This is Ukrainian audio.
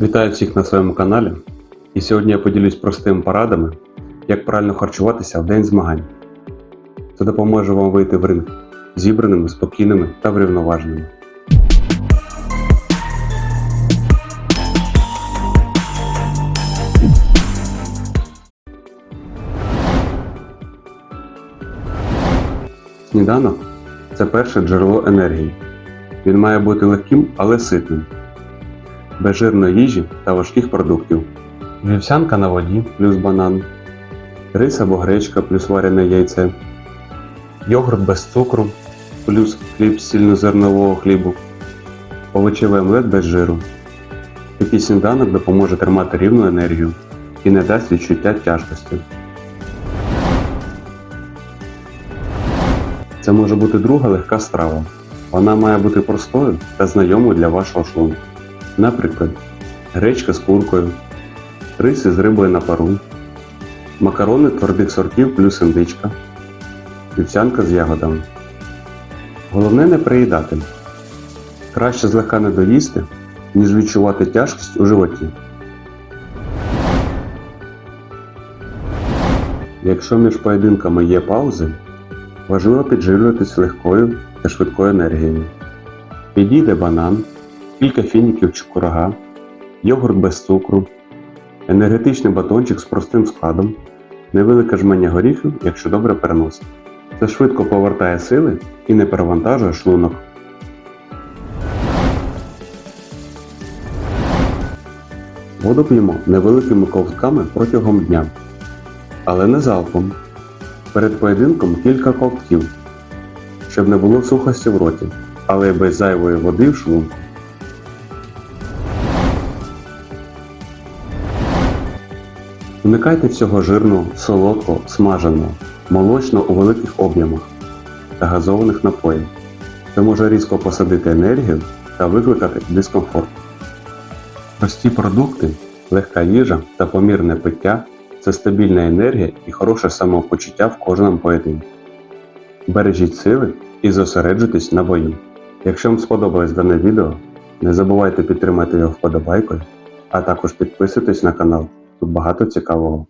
Вітаю всіх на своєму каналі. І сьогодні я поділюсь простими порадами, як правильно харчуватися в день змагань. Це допоможе вам вийти в ринг зібраними, спокійними та врівноваженими. Сніданок це перше джерело енергії. Він має бути легким, але ситним без жирної їжі та важких продуктів. Вівсянка на воді плюс банан, рис або гречка плюс варене яйце, йогурт без цукру плюс хліб з цільнозернового хлібу, овочевий омлет без жиру. Такий сніданок допоможе тримати рівну енергію і не дасть відчуття тяжкості. Це може бути друга легка страва. Вона має бути простою та знайомою для вашого шлунку. Наприклад, гречка з куркою, рис із рибою на пару, макарони твердих сортів плюс індичка, вівсянка з ягодами. Головне не приїдати. Краще злегка не доїсти, ніж відчувати тяжкість у животі. Якщо між поєдинками є паузи, важливо підживлюватись легкою та швидкою енергією. Підійде банан, кілька фініків чи курага, йогурт без цукру, енергетичний батончик з простим складом, невелике жмення горіхів, якщо добре переносить. Це швидко повертає сили і не перевантажує шлунок. Воду п'ємо невеликими ковтками протягом дня, але не залпом. Перед поєдинком кілька ковтків, щоб не було сухості в роті, але й без зайвої води в шлунку. Уникайте всього жирного, солодкого, смаженого, молочного у великих об'ємах та газованих напоїв. Це може різко посадити енергію та викликати дискомфорт. Прості продукти, легка їжа та помірне пиття це стабільна енергія і хороше самопочуття в кожному поєдинку. Бережіть сили і зосереджуйтесь на бою. Якщо вам сподобалось дане відео, не забувайте підтримати його вподобайкою, а також підписуйтесь на канал. Багато цікавого.